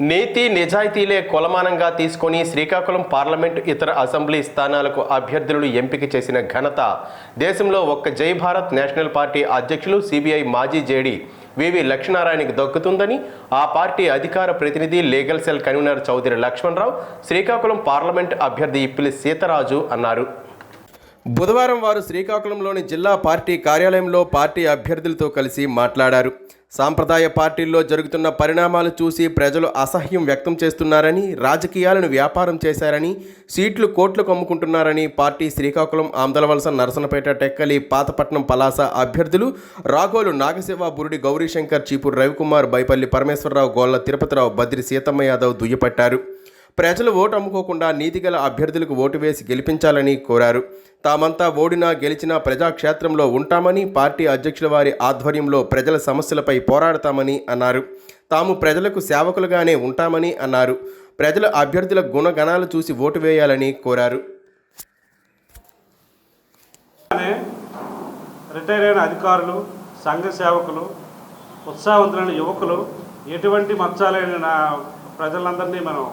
నీతి నిజాయితీలే కొలమానంగా తీసుకొని శ్రీకాకుళం పార్లమెంటు ఇతర అసెంబ్లీ స్థానాలకు అభ్యర్థులను ఎంపిక చేసిన ఘనత దేశంలో ఒక్క జై భారత్ నేషనల్ పార్టీ అధ్యక్షులు సిబిఐ మాజీ జేడీ వివి లక్ష్మీనారాయణకి దక్కుతుందని ఆ పార్టీ అధికార ప్రతినిధి legal cell convener Chowdary Lakshmanarao Srikakulam parliament అభ్యర్థి ఇప్పిలి సీతరాజు అన్నారు. బుధవారం వారు శ్రీకాకుళంలోని జిల్లా పార్టీ కార్యాలయంలో పార్టీ అభ్యర్థులతో కలిసి మాట్లాడారు. సాంప్రదాయ పార్టీల్లో జరుగుతున్న పరిణామాలు చూసి ప్రజలు అసహ్యం వ్యక్తం చేస్తున్నారని రాజకీయాలను వ్యాపారం చేశారని సీట్లు కోట్లు కమ్ముకుంటున్నారని పార్టీ శ్రీకాకుళం ఆంధ్రవలస నరసనపేట టెక్కలి పాతపట్నం పలాస అభ్యర్థులు రాఘోలు నాగశివ బురుడి గౌరీశంకర్ చీపూరు రవికుమార్ బైపల్లి పరమేశ్వరరావు గోళ్ళ తిరుపతిరావు బద్రి సీతమ్మ యాదవ్ దుయ్యపట్టారు. ప్రజలు ఓటు అమ్ముకోకుండా నీతిగల అభ్యర్థులకు ఓటు వేసి గెలిపించాలని కోరారు. తామంతా ఓడినా గెలిచినా ప్రజాక్షేత్రంలో ఉంటామని పార్టీ అధ్యక్షుల వారి ఆధ్వర్యంలో ప్రజల సమస్యలపై పోరాడతామని అన్నారు. తాము ప్రజలకు సేవకులుగానే ఉంటామని అన్నారు. ప్రజల అభ్యర్థుల గుణగణాలు చూసి ఓటు వేయాలని కోరారు. రిటైర్ అయిన అధికారులు సంఘ సేవకులు ఉత్సాహవంతులైన యువకులు ఎటువంటి మచ్చాలైన నా ప్రజలందరినీ మనం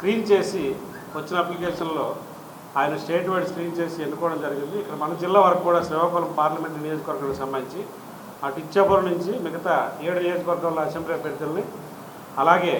స్క్రీన్ చేసి వచ్చిన అప్లికేషన్లో ఆయన స్టేట్ వైడ్ స్క్రీన్ చేసి ఎన్నుకోవడం జరిగింది. ఇక్కడ మన జిల్లా వరకు కూడా శ్రీకాకుళం పార్లమెంట్ నియోజకవర్గానికి సంబంధించి అటు ఇచ్చాపురం నుంచి మిగతా ఏడు నియోజకవర్గాల్లో అసెంబ్లీ అభ్యర్థుల్ని అలాగే